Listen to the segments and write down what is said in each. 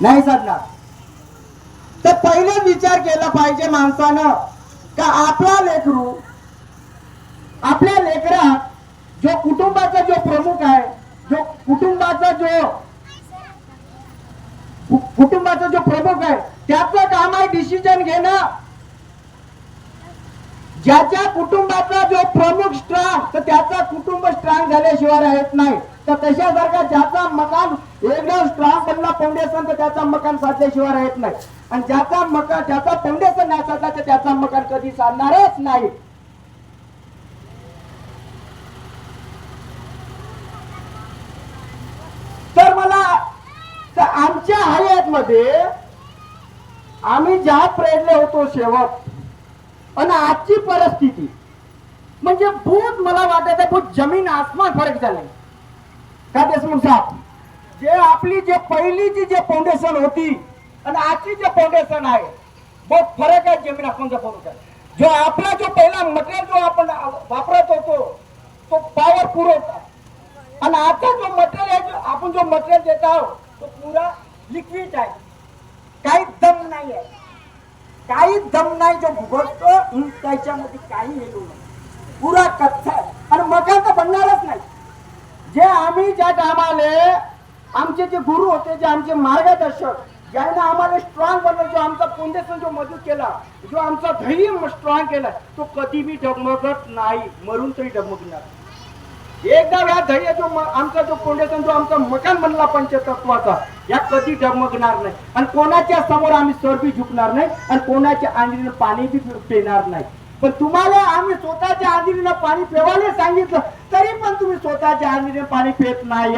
नाही साधणार तर पहिले विचार केला पाहिजे माणसानं का आपला लेकरू आपल्या लेकरात जो कुटुंबाचा जो प्रमुख आहे जो कुटुंबाचा जो कुटुंबाचा जो प्रमुख आहे त्याचं काम आहे डिसिजन घेणं. ज्याच्या कुटुंबाचा जो प्रमुख स्ट्रॉंग तर त्याचा कुटुंब स्ट्रॉंग झाल्याशिवाय राहत नाही. तर तशासारखा ज्याचा मकान एकदम स्ट्रॉंग बनला फाउंडेशन तर त्याचा मकान साधल्याशिवाय राहत नाही. आणि ज्याचा मकान ज्याचा फाउंडेशन नाही साधला तर त्याचा मकान कधी साधणारच नाही. तर मला तर आमच्या हयातमध्ये आम्ही ज्या प्रेरले होतो शेवट आणि आजची परिस्थिती म्हणजे भूत मला वाटत आहे भूत जमीन आसमान फरक झाला का देशमुख साहेब जे आपली जे पहिलीची जे फाउंडेशन होती आणि आजची जे फाउंडेशन आहे बहुत फरक आहे जमीन आसमानचा फाउंडेशन जो आपला जो पहिला मटेरियल जो आपण वापरत होतो तो पॉवरफुल होता आणि आता जो मटेरियल आहे जो आपण जो मटेरियल देत आहोत तो पुरा लिक्विड आहे. काही दम नाही आहे. काही दम नाही जो भुगवतो त्याच्यामध्ये काही हेलू नाही. पुरा कच्चा आहे. आणि मकान तर बनणारच नाही. जे आम्ही ज्या टायमाले आमचे जे गुरु होते जे आमचे मार्गदर्शक ज्यांना आम्हाला स्ट्रॉंग बनवलं जो आमचा फाउंडेशन जो मजबूत केला जो आमचा धैर्य स्ट्रॉंग केला तो कधी बी डगमगत नाही मरून तरी डगमगणार. एकदा या धैर्य जो आमचा जो फाउंडेशन जो आमचा मकान बनला पंचतत्वाचा या कधी डगमगणार नाही. आणि कोणाच्या समोर आम्ही सर बी झुकणार नाही आणि कोणाच्या आंधळीनं पाणी बी पिणार नाही. पण तुम्हाला आम्ही स्वतःच्या आंधळीनं पाणी पेवायला सांगितलं तरी पण तुम्ही स्वतःच्या आंधळीनं पाणी पेत नाही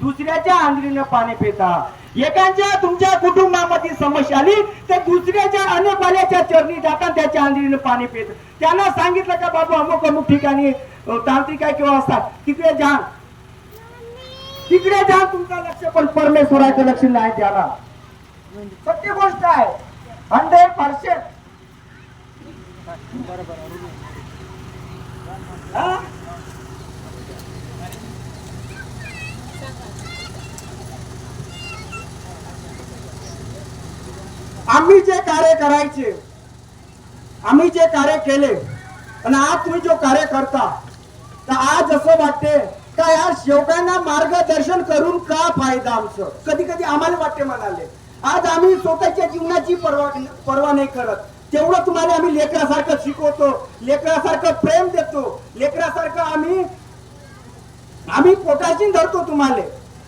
दुसऱ्याच्या आंधळीनं पाणी पेता. एकांच्या तुमच्या कुटुंबामध्ये समस्या आली तर दुसऱ्याच्या अनेक बाल्याच्या चरणी जाता त्याच्या आंधळीनं पाणी पेत. त्यांना सांगितलं का बाबा अमुक अमुक ठिकाणी तांत्रिक आहे किंवा असतात. तिकडे जा. तिकडे जा तुमचं लक्ष पण परमेश्वराचं लक्ष नाही द्याला सत्य गोष्ट आहे. हंड्रेड पर्सेंट आम्ही जे कार्य करायचे आम्ही जे कार्य केले आणि आज तुम्ही जो कार्य करता तर आज असं वाटते का या शेवकांना मार्गदर्शन करून का फायदा आमचं? कधी कधी आम्हाला वाटते म्हणाले आज आम्ही स्वतःच्या जीवनाची पर्वा पर्वा नाही करत. तेवढं तुम्हाला आम्ही लेकरासारखं शिकवतो लेकरासारखं प्रेम देतो लेकरासारखं आम्ही आम्ही पोटाची धरतो तुम्हाला.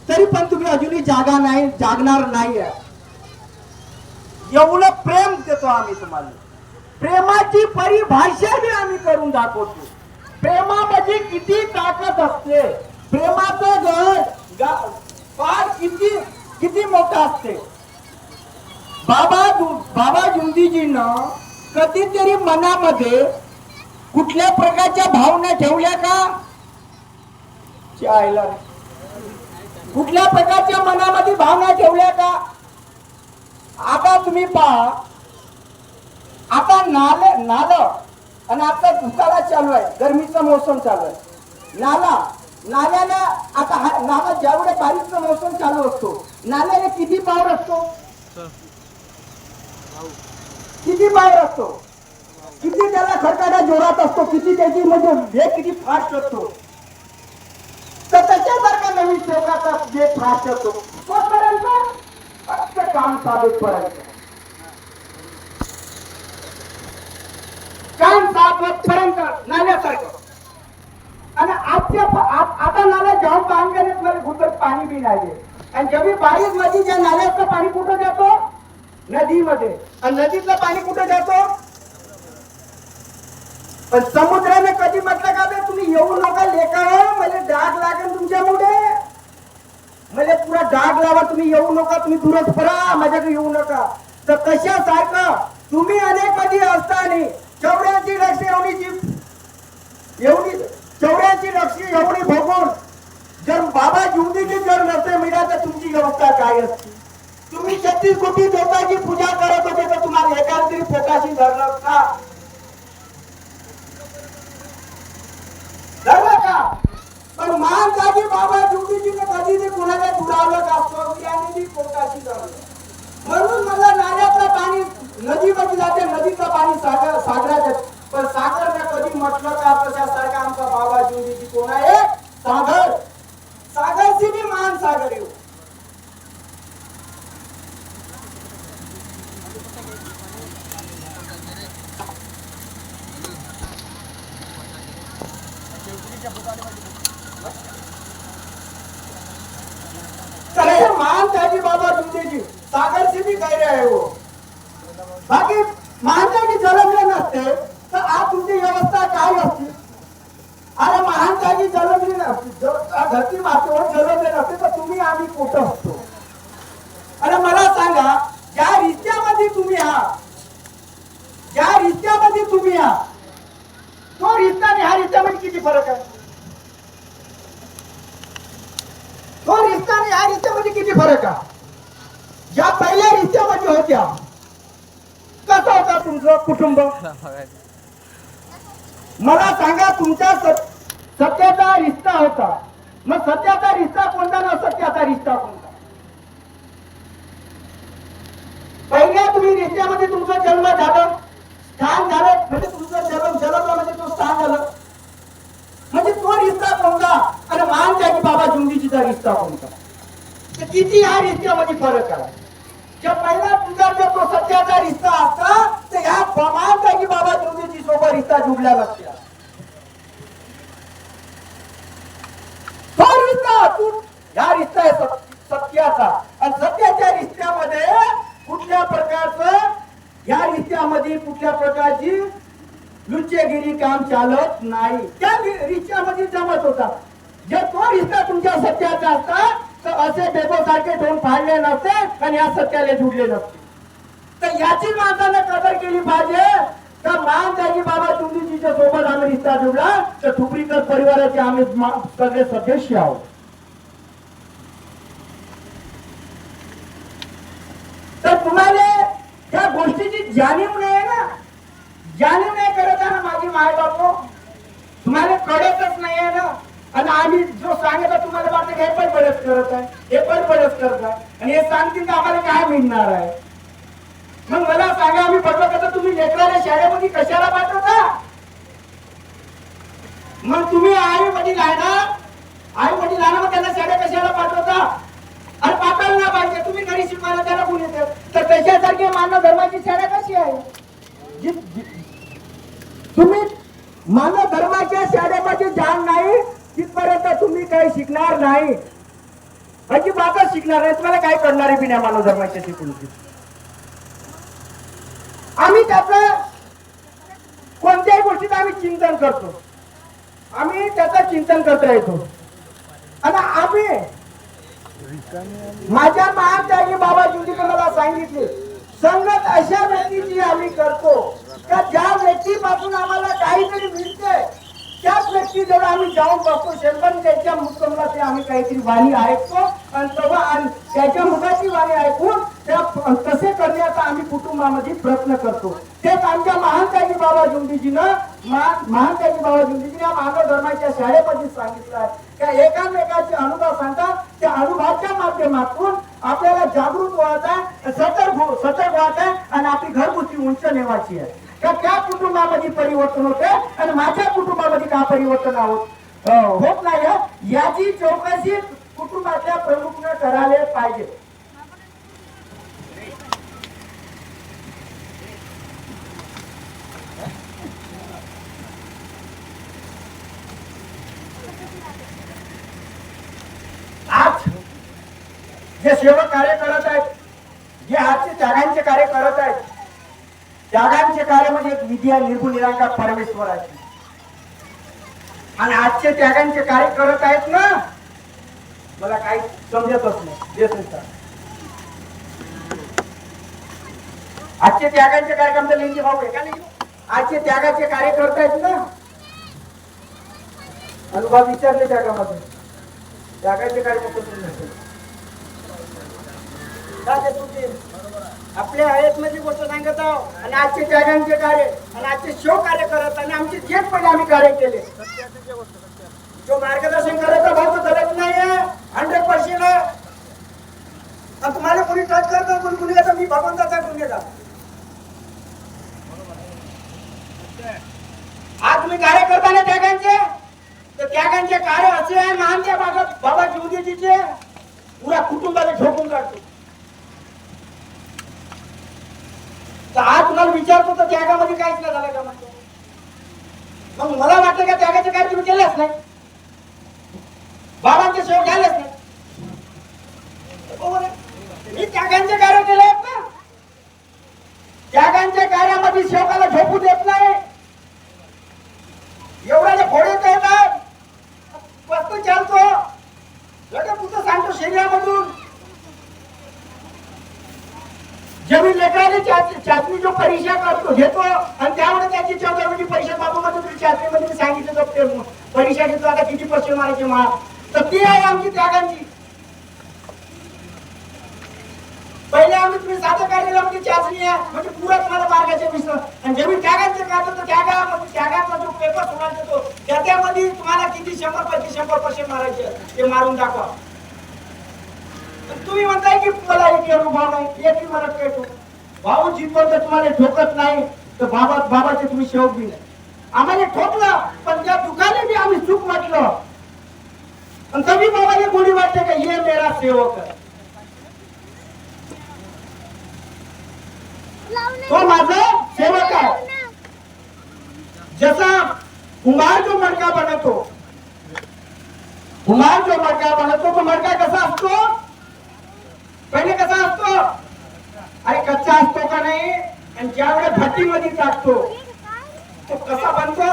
तरी पण तुम्ही अजूनही जागा नाही जागणार नाही एवढं प्रेम देतो आम्ही तुम्हाला. प्रेमाची परिभाषा ही आम्ही करून दाखवतो. प्रेमामध्ये किती ताकद असते. प्रेमाचं घर किती किती मोठं असते. बाबा बाबा जुंदीजीनं कधीतरी मनामध्ये कुठल्या प्रकारच्या भावना ठेवल्या का? चायला कुठल्या प्रकारच्या मनामध्ये भावना ठेवल्या का? आता तुम्ही पहा. आता नाल नाल आणि आता दुकाला चालू आहे. गरमीचा मौसम चालू आहे. नाला नाल्याला आता हा नाला ज्यावेळेस बारीकचा मौसम चालू असतो नाल्याला किती पावर असतो? किती बाहेर असतो किती त्याला खडकाडा जोरात असतो? किती त्याची म्हणजे वेग किती फास्ट असतो तर त्याच्यासारखा नवीन सेवकाचा वेग फास्ट असतो तोपर्यंत फक्त काम चालू पर्यंत काम पर्यंत नाल्यासारखं आणि आजच्या आता नाल्या जाऊन बांधण्यात मला कुठं पाणी बी नाही आणि जेव्हा बारीक नदीच्या नाल्याचं पाणी कुठं जातो? नदीमध्ये. आणि नदीतलं पाणी कुठं जातो? पण समुद्राने कधी म्हटलं का बे तुम्ही येऊ नका लेखा मला डाग लागेल तुमच्यामुळे. मला पुरा डाग लावा तुम्ही येऊ नका तुम्ही दूरच परा माझ्याकडे येऊ नका. तर कशासारखं? तुम्ही अनेक कधी असताना चौऱ्याची लक्ष एवढीची एवढी चौऱ्याची लक्ष एवढी भोगून जर बाबा जुंदीची जर नसते मिळा तर तुमची व्यवस्था काय असते? तुम्ही छत्तीस कोटी देवताची पूजा करत होते तर तुम्हाला एकाच तरी पोटाशी धरलं का? पण मान जागी बाबा जोगीजी कधी ते कोणाला दुरावलं का स्वर्गियाने ती पोटाशी म्हणून मला नाल्यातलं पाणी नदीमध्ये जाते नदीचं पाणी सागर सागरात पण सागरला कधी म्हटलं का तशासारखा आमचा बाबा जोगीजी कोण आहे? सागर. सागरची मी मान सागर येऊ चले महान बाबा तुमच्याची सागर सिंधी काय आहे हो. बाकी महानताजी जलमले नसते तर आज तुमची व्यवस्था काय असते? अरे महानताजी जलमली नसते. धरती मातेवर जलमले नसते तर तुम्ही आम्ही कुठं असतो? अरे मला सांगा ज्या रित्यामध्ये तुम्ही आहात. ज्या रित्यामध्ये तुम्ही आहात. तो रिश्ता आणि ह्या रिश्त्यामध्ये म्हणजे किती फरक आहे? तो रिश्ता आणि ह्या रिश्त्यामध्ये म्हणजे किती फरक आहे? ज्या पहिल्या रिश्त्यामध्ये होत्या. कसं होता तुमचं कुटुंब? मला सांगा तुमच्या सत्याचा रिश्ता होता. मग सत्याचा रिश्ता कोणता ना सत्याचा रिश्ता कोणता? पहिल्या तुम्ही रिश्त्यामध्ये तुमचा जन्म झाला. स्थान झालं. म्हणजे तुमचं जन्म जन्म म्हणजे तो स्थान झालं. म्हणजे तो रिश्ता कोणता? आणि मान त्याची बाबा जुंदीचीचा रिश्ता कोणता? तर किती ह्या रिश्त्यामध्ये फरक आहे? ज्या पहिला तुझा जर तो सत्याचा रिश्ता असता तर ह्या मान त्याची बाबा जुंदीची सोबत रिश्ता जुडला नसत्या तो रिश्ता तू ह्या रिश्ता आहे सत्याचा. आणि सत्याच्या रिश्त्यामध्ये कुठल्या प्रकारचं या रिश्त्यामध्ये कुठल्या प्रकारची लुच्चेगिरी काम चालत नाही. त्या रि- रिश्त्यामध्ये जमत होता. जर तो रिक्षा तुमच्या सत्याचा असता तर असे बेबो सारखे दोन फाडले नसते आणि या सत्याला जुडले नसते. तर याची माणसानं कदर केली पाहिजे. तर मान त्याची बाबा चुंदीजीच्या सोबत आम्ही रिश्ता जुडला तर ठुपरीकर परिवाराचे आम्ही सगळे सदस्य आहोत तर तुम्हाला त्या गोष्टीची जाणीव नाही आहे ना जाणीव नाही करत आहे ना माझी माय बापू तुम्हाला कळतच नाही आहे ना आणि आम्ही जो सांगितलं तुम्हाला वाटतं की हे पण बरेच करत आहे हे पण बरेच करत आहे. आणि हे सांगतील तर आम्हाला काय मिळणार आहे? मग मला सांगा आम्ही बदल कसं तुम्ही लेकराला शाळेमध्ये कशाला पाठवता? मग तुम्ही आई वडील आहे ना? आई वडील आहे ना मग त्यांना शाळेत कशाला पाठवता? अरे पाठवायला ना पाहिजे तुम्ही घरी शिकवायला त्याला कोण येते? तर त्याच्यासारखी मानव धर्माची शाळा कशी आहे? तुम्ही मानव धर्माच्या शाळेमध्ये जाण नाही तिथपर्यंत तुम्ही काही शिकणार नाही. अजिबातच शिकणार नाही. तुम्हाला काय करणार आहे बिना मानव धर्माच्या तुमची आम्ही त्याचं कोणत्याही गोष्टीचं आम्ही चिंतन करतो. आम्ही त्याचं चिंतन करता येतो आणि आम्ही माझ्या महात्यागी बाबा ज्योतिका मला सांगितले संगत अशा व्यक्तीची आम्ही करतो का ज्या व्यक्तीपासून आम्हाला काहीतरी मिळते त्याच व्यक्ती जवळ आम्ही जाऊन बसतो शेतकरी त्यांच्या मुक्तमला ते आम्ही काहीतरी वाणी ऐकतो आणि तेव्हा आणि त्याच्या मुखाची वाणी ऐकून त्या तसे करण्याचा आम्ही कुटुंबामध्ये प्रयत्न करतो. तेच आमच्या महानताजी बाबा जुंदीजीनं मा- महानताजी बाबा जुंदीजीने या मानव धर्माच्या शाळेमध्ये सांगितलं आहे. त्या एकामेकाचे अनुभव सांगतात त्या अनुभवाच्या माध्यमातून आपल्याला जागृत व्हायचा सतर्क हो-, सतर्क व्हायचं आहे आणि आपली घरगुती उंच नेवायची आहे. का त्या कुटुंबामध्ये परिवर्तन होते आणि माझ्या कुटुंबामध्ये का परिवर्तन होत अं, होत नाही आहे? याची चौकशी कुटुंबाच्या प्रमुखने करायला पाहिजे. आज जे सेवक कार्य करत आहेत जे आजचे त्यागांचे कार्य करत आहेत त्यागांचे कार्य म्हणजे एक विधी आहे निर्गुण निरांकार परमेश्वराची आणि आजचे त्यागांचे कार्य करत आहेत ना मला काही समजतच नाही. सर. आजचे त्यागांचे कार्यक्रम तर लिंगी भाऊ आहे का नाही? आजचे त्यागाचे कार्य करतायत ना. अनुभव विचारले त्यागामध्ये. त्यागाचे कार्यक्रम कसं नसेल? का ते तुझे आपल्या आयतमधली गोष्ट सांगत आहो आणि आजचे त्यागांचे कार्य आणि आजचे शो कार्य करत आणि आमचे जे पण आम्ही कार्य केले. जो मार्गदर्शन करायचा भाग तो करत नाहीये हंड्रेड पर्सेंट आणि तुम्हाला कोणी टच करत कोणी कोणी मी भगवंताचा गुण आज तुम्ही कार्य करताना त्यागांचे तर त्यागांचे कार्य असे आहे महान त्या बाबा बाबा जीवदेजीचे पुरा कुटुंबाला झोपून काढतो. मला विचारतो तर त्यागामध्ये काहीच नाही झालं का म्हणतो मग मला वाटतं का त्यागाचे काय तुम्ही केलंच नाही? बाबांचे सेव झालेच नाही. मी त्यागांचे कार्य केले आहेत ना. त्यागांच्या कार्यामध्ये सेवकाला झोपू देत नाही. एवढ्याला फोडे येतात वस्तू चालतो. लगेच तुझं सांगतो शरीरामधून. चाच- चाचणी जो परीक्षा करतो घेतो आणि त्यामुळे त्याची चौदा म्हणजे परीक्षा बाबूमध्ये तुम्ही चाचणीमध्ये मी सांगितलं जो परीक्षा घेतो आता किती पैसे मारायचे मला तर ती आहे आमची त्यागांची. पहिले आम्ही तुम्ही साधं काढलेलं म्हणजे चाचणी आहे म्हणजे पुरा तुम्हाला मार्गाचे विसर आणि जेव्हा त्यागांचे काढतो तर त्यागा म्हणजे त्यागाचा जो पेपर सोडायचा तो त्याच्यामध्ये तुम्हाला किती शंभर पैकी शंभर पैसे मारायचे ते मारून दाखवा. तुम्ही म्हणताय की मला एक अनुभव नाही याची मला कळतो. भाऊ जिंकवत तुम्हाला ठोकत नाही. तर बाबा बाबाचे तुम्ही शेवट बी नाही आम्हाला ठोकलं पण त्या दुकाने बी आम्ही चूक म्हटलं. पण तभी बाबाने गोळी वाटते का ये मेरा सेवक तो माझा सेवक आहे. जसा कुमार जो मडका बनवतो कुमार जो मडका बनवतो तो मडका कसा असतो? पहिले कसा असतो? अरे कच्चा असतो का नाही? आणि ज्यावेळेस भट्टीमध्ये टाकतो तो कसा बनतो?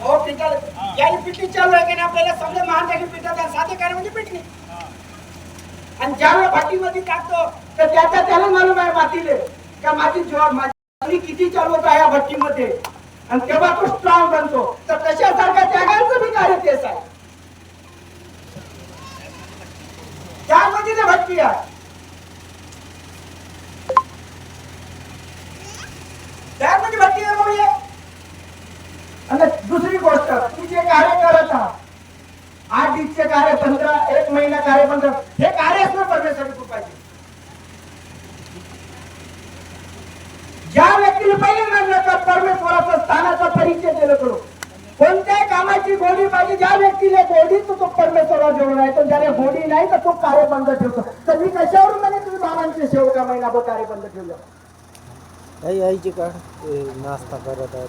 हो. पिठा याही पिठी चालू आहे की नाही आपल्याला समजा महान जागी पिठा त्या साधे काय म्हणजे आणि भट्टीमध्ये टाकतो तर त्याचा त्याला मालूम आहे मातीले. का माती किती चालवत आहे या भट्टीमध्ये. आणि तेव्हा तो स्ट्रॉंग बनतो. तर तशासारखा त्यागांचं बी कार्य तेच आहे त्यामध्ये ते भट्टी आहे त्यामध्ये भट्टी आहे म्हणून एक. आणि दुसरी गोष्ट तुम्ही जे कार्य करत आहात आठ दिवसचे कार्य पंधरा एक महिना कार्य पंधरा हे कार्य असणं परमेश्वरी कृपाची ज्या व्यक्तीने पहिले म्हणलं का परमेश्वराचं स्थानाचा परिचय दिलं करू कोणत्याही कामाची गोडी पाहिजे ज्या व्यक्तीने गोडी तो तो परमेश्वरा जेवण आहे पण ज्याने गोडी नाही तर तो कार्य बंद ठेवतो तर मी कशावरून म्हणे तुम्ही बाबांचे सेवका महिनाभर कार्य बंद ठेवलं आईची काढ ते नाश्ता करत आहेत.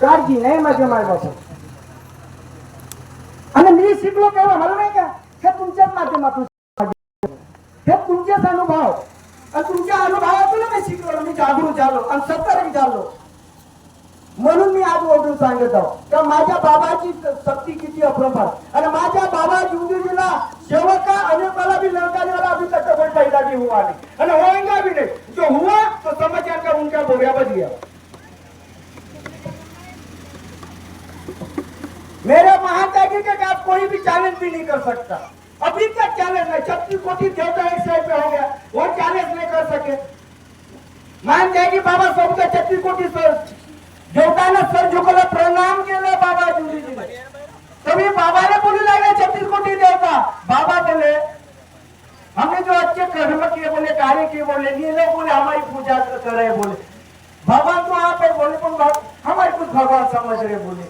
काळजी नाही माझ्या मायबाचं आणि मी शिकलो केव्हा मला नाही का? हे तुमच्याच माध्यमातून हे तुमचेच अनुभव. आणि तुमच्या अनुभवातून मी शिकलो. मी जागरूक झालो आणि सत्तर झालो. म्हणून मी आज ओढून सांगत आहो. का माझ्या बाबाची शक्ती किती अप्रमाण. आणि माझ्या बाबा जिंदगीला सेवका अनेकाला भी लड़काने वाला अभी तक कोई पैदा भी हुआ नहीं. आणि होएगा भी नहीं. जो हुआ तो समझ जाकर उनका बोरिया बच गया मेरे महात्यागी के साथ कोई भी चैलेंज भी नहीं कर सकता. अभी तक चैलेंज है? छत्तीस कोटि देवता एक साइड पे हो गया. वो चैलेंज नहीं कर सके. मान जाएगी बाबा सबका छत्तीस कोटि सर. देवतानं सर झुकला प्रणाम केलं बाबा जुलीजीने तभी बाबा ने बोलू लगे छत्तीस कोटी देवता. बाबा बोले हमने जो अच्छे कर्म किए बोले कार्य किए बोले ये लोग बोले हमारी पूजा कर रहे बोले भगवान तो आप है बोले पर हमारे कुछ भगवान समझ रहे बोले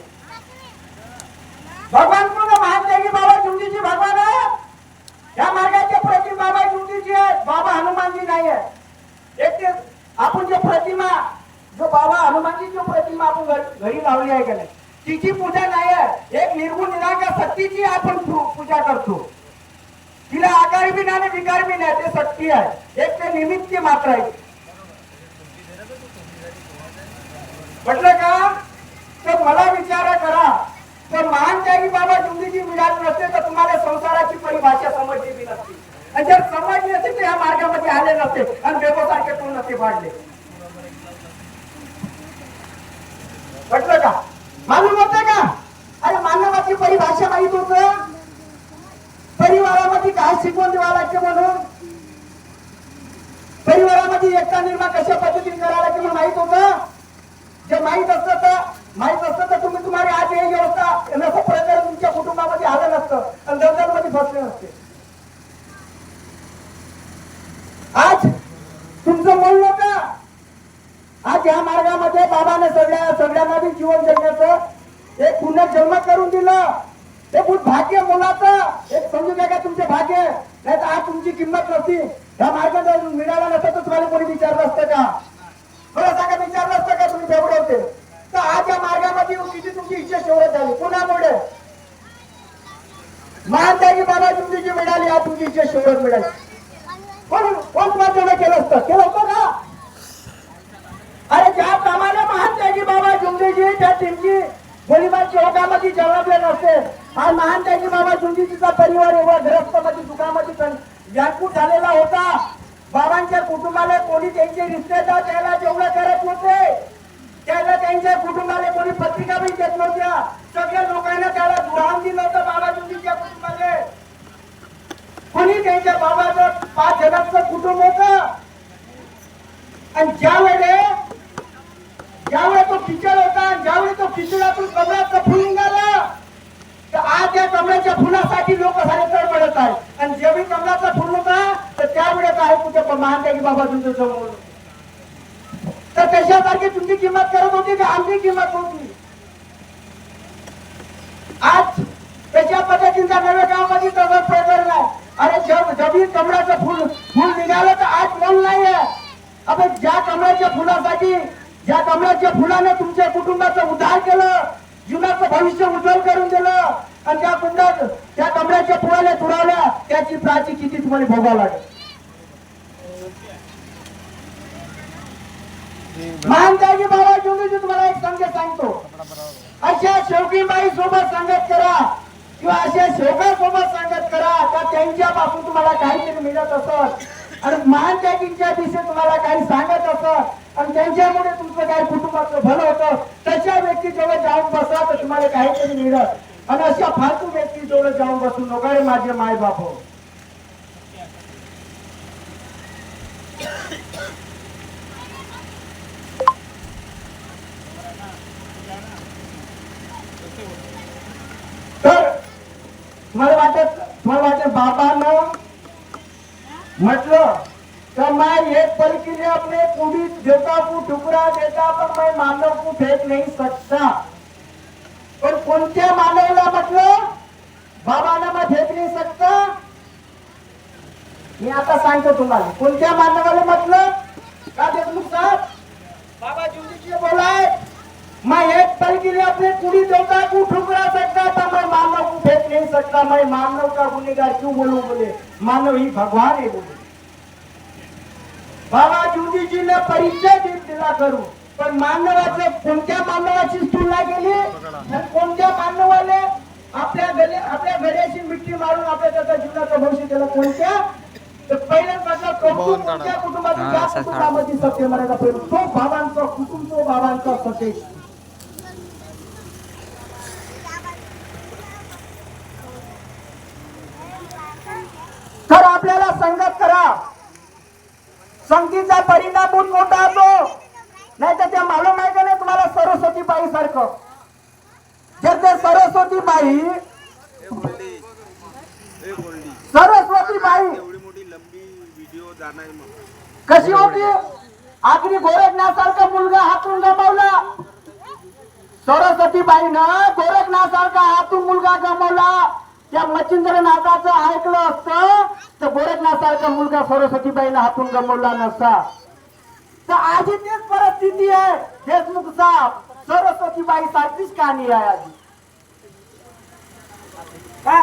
भगवान कोण मान की बाबा जुंदीजी भगवान आहे या मार्गाचे प्रति बाबा जुंदीजी है बाबा हनुमानजी नाही आहे एक ते आपण जो प्रतिमा जो बाबा हनुमानजी जो प्रतिमा आपण घरी- घरी लावली आहे का नाही? तिची पूजा नाही आहे. एक निर्गुण निराकार सत्तीची आपण पूजा करतो. तिला आकार बी नाही आणि विकार बी नाही ते शक्ती आहे. एक ते निमित्त मात्र आहे. म्हटलं का? तर मला विचार करा. तर महान त्यागी बाबा जिंदगी मिळाली नसते तर तुम्हाला संसाराची परिभाषा समजली बी नसती. आणि जर समजली असते तर या मार्गामध्ये आले नसते. आणि बेबोसारखे कोण नसते वाढले. म्हटलं का? मालूम होतं का? अरे मानवाची परिभाषा माहीत होत? परिवारामध्ये काय शिकवून द्यावं लागते म्हणून? परिवारामध्ये एकता निर्माण कशा पद्धतीने करायला लागते म्हणून माहीत होतं? जे माहीत असतं तर माहीत असत तर तुम्ही तुम्हाला आज हे व्यवस्था नसं प्रकार तुमच्या कुटुंबामध्ये आलं नसतं आणि दलदलमध्ये फसले नसते आज तुमचं म्हणणं का आज या मार्गामध्ये बाबाने सगळ्या सगळ्यांना बी जीवन जगण्याचं एक पुन्हा जन्म करून दिलं. ते खूप भाग्य मुलाचं. एक समजू द्या का तुमचे भाग्य नाही तर आज तुमची किंमत नसती. ह्या मार्ग जर मिळाला नसतं तर तुम्हाला कोणी विचारलं असतं का? मला सांगा विचारलं असतं का तुम्ही तेवढे होते तर आज या मार्गामध्ये किती तुमची इच्छा शेवट झाली? कुणामुळे? महानदारी बाबा तुमची जी मिळाली आज तुमची इच्छा शेवट मिळाली. कोण कोण तुम्हाला केलं असतं? केलं होतं का अरे ज्या प्रमाणे महान त्यागी बाबा जुंदीजी त्या टीमची गोळीबार चौकामध्ये जळवले नसते. आज महान त्यांची बाबा जुंदीजीचा परिवार एवढा ग्रस्त मध्ये दुखामध्ये व्याकूट झालेला होता. बाबांच्या कुटुंबाला कोणी त्यांचे रिश्तेदार त्याला जेवढं करत होते त्याला त्यांच्या कुटुंबाला कोणी पत्रिका पण देत नव्हत्या. सगळ्या लोकांना त्याला दुरान दिलं होतं बाबा जोशीच्या कुटुंबाने कोणी त्यांच्या बाबाचं पाच जणांचं कुटुंब होत. आणि ज्या वेळेस ज्यावेळी तो किचड होता ज्यावेळी तो किचडातून कमळाचं फुल निघालं तर आज या कमळाच्या फुलासाठी लोक सारे तळमळत आहेत. आणि जेवढी कमळाचा फुल होता तर त्यावेळेस आहे कुठे महान बाबा तुमचं समोर तर त्याच्यासारखी तुमची किंमत करत होती की आमची किंमत होती? आज त्याच्या पद्धतीचा नव्या गावामध्ये तसं प्रकरण अरे जब जमीन कमळाचं फुल फुल निघालं तर आज मन नाही आहे आपण ज्या कमळाच्या फुलासाठी ज्या कमळाच्या फुलाने तुमच्या कुटुंबाचं उद्धार केलं जीवनाचं भविष्य उज्ज्वल करून दिलं. आणि त्या कुंडात त्या कमळाच्या फुलाने तुडावल्या त्याची प्राची किती तुम्हाला भोगावं लागेल? महानताजी बाबा तुम्हाला एक संगत सांगतो. अशा शेवकीबाई सोबत संगत करा. किंवा अशा शेवका सोबत संगत करा. का त्यांच्यापासून तुम्हाला काहीतरी मिळत असत आणि महानताजींच्या दिशे तुम्हाला काही सांगत असत आणि त्यांच्यामुळे तुमचं काय कुटुंबाचं भलं होतं? तशा व्यक्ती जवळ जाऊन बसा तर तुम्हाला काहीतरी मिळत आणि अशा फालतू व्यक्ती जवळ जाऊन बसू नका रे माझे माय बाप हो. तर तुम्हाला वाटत तुम्हाला वाटत बाबानं म्हटलं तर मैं ये पल के लिए अपने पूरी देवता को टुकड़ा देता पर मैं मानव को फेंक नहीं सकता. पण कोणत्या मानवला म्हटलं? बाबांना मैं फेंक नहीं सकता? मी आता सांगतो तुम्हाला. कोणत्या मानवाला म्हटलं? का देशमुख साहेब? बाबा जी बोलाय. मैं एक पल के लिए अपने पूरी देवता को ठुकरा सकता था मैं मानव को फेंक नहीं सकता. मैं मानव का गुनेगार क्यों बोलू बोले? मानव ही भगवान है बोले. बाबा जी ने परिचय दिला करू पण मानवाचं कोणत्या मानवाची तुलना केली? आणि कोणत्या मानवाने आपल्या गले आपल्या गड्याची मिठी मारून आपल्या त्याच्या जीवनाचं भविष्य केलं? कोणत्या? तर पहिल्याच म्हटलं कौतुक कोणत्या कुटुंबाचं त्या कुटुंबामध्ये सत्य मर्यादा प्रेम तो बाबांचा कुटुंब तो बाबांचा सत्य तर आपल्याला संगत करा संगतीचा परिणाम बहुत मोठा असो. नाही तर त्या मालूम आहे का नाही तुम्हाला सरस्वती बाई सारखं. जर ते सरस्वती बाई सरस्वती बाई कशी होती? आखरी गोरखनाथसारखा मुलगा हातून गमावला सरस्वती बाईनं गोरखनाथसारखा हातून मुलगा गमावला. त्या मच्छिंद्रनाथाचं ऐकलं असतं तर गोरखनाथसारखा मुलगा सरस्वतीबाईनं हातून गमवला नसता. तर आजी तेच परिस्थिती आहे. देशमुख साहेब सरस्वतीबाई सारखीच कहाणी आहे आजी काय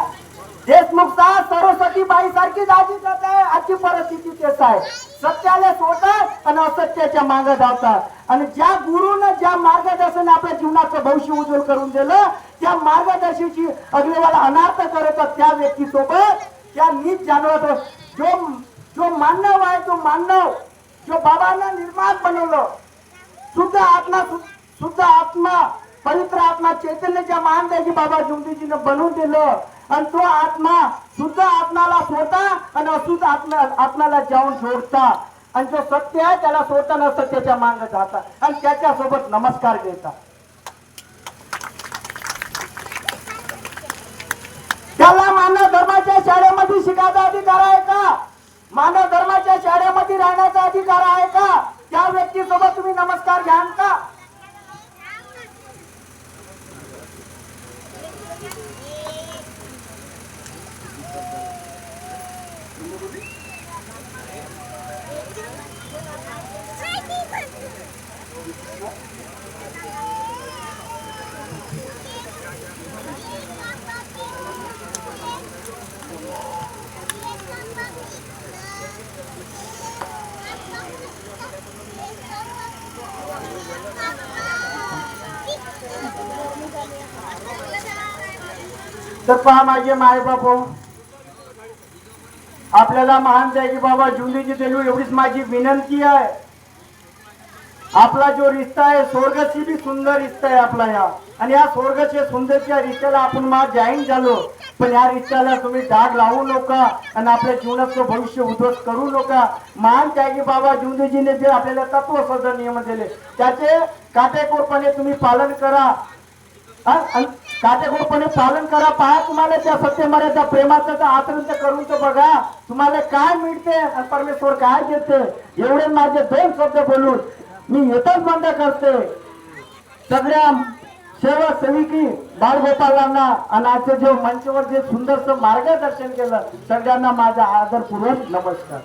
देशमुख साहेब सरस्वतीबाई सारखीच आजी जात आहे. आजची परिस्थिती तेच आहे. सत्याला सोडतात आणि असत्याच्या मागे धावतात. आणि ज्या गुरुनं ज्या मार्गदर्शन आपल्या जीवनाचं भविष्य उज्ज्वल करून दिलं त्या मार्गदर्शनाची अग्निवाला अनार्थ करत त्या व्यक्तीसोबत. त्या नीच जाणवत जो जो मानव आहे तो मानव जो बाबांना निर्माण बनवलं शुद्ध आत्मा शुद्ध आत्मा पवित्र आत्मा चैतन्याच्या महानदाजी बाबा जुमतीजीनं बनवून दिलं. आणि तो आत्मा शुद्ध आत्माला सोडता आणि अशुद्ध आत्मा आत्म्याला जाऊन सोडता. आणि जो सत्य आहे त्याला सोडताना सत्याच्या मांग जाता. आणि त्याच्यासोबत नमस्कार देता त्याला मानव शिकायचा अधिकार आहे का? मानव धर्माच्या शाळेमध्ये राहण्याचा अधिकार आहे का? त्या व्यक्तीसोबत तुम्ही नमस्कार घ्याल का? तर पहा माझे माय बाप आपल्याला महान आहे बाबा जुंदीची देलू एवढीच माझी विनंती आहे. आपला जो रिश्ता आहे स्वर्गाची बी सुंदर रिश्ता आहे आपला या. आणि या स्वर्गाच्या सुंदरच्या रिश्त्याला आपण मा जॉईन झालो. पण या रिश्त्याला तुम्ही डाग लावू नका आणि आपल्या जीवनाचं भविष्य उद्ध्वस्त करू नका. महान त्यागी बाबा जुंदेजीने जे आपल्याला तत्व सदर नियम दिले त्याचे काटेकोरपणे तुम्ही पालन करा. काटेकोरपणे पालन करा. पहा तुम्हाला त्या सत्यमर्यादा प्रेमाचं तर आचरण करून तर बघा. तुम्हाला काय मिळते आणि परमेश्वर काय देते? एवढे माझे दोन शब्द बोलून मी येतच बंद करते. सगळ्या सेवा सेविकी बाळगोपालांना आणि आजचे जे मंचवर जे सुंदरसं मार्गदर्शन केलं सगळ्यांना माझा आदरपूर्वक नमस्कार.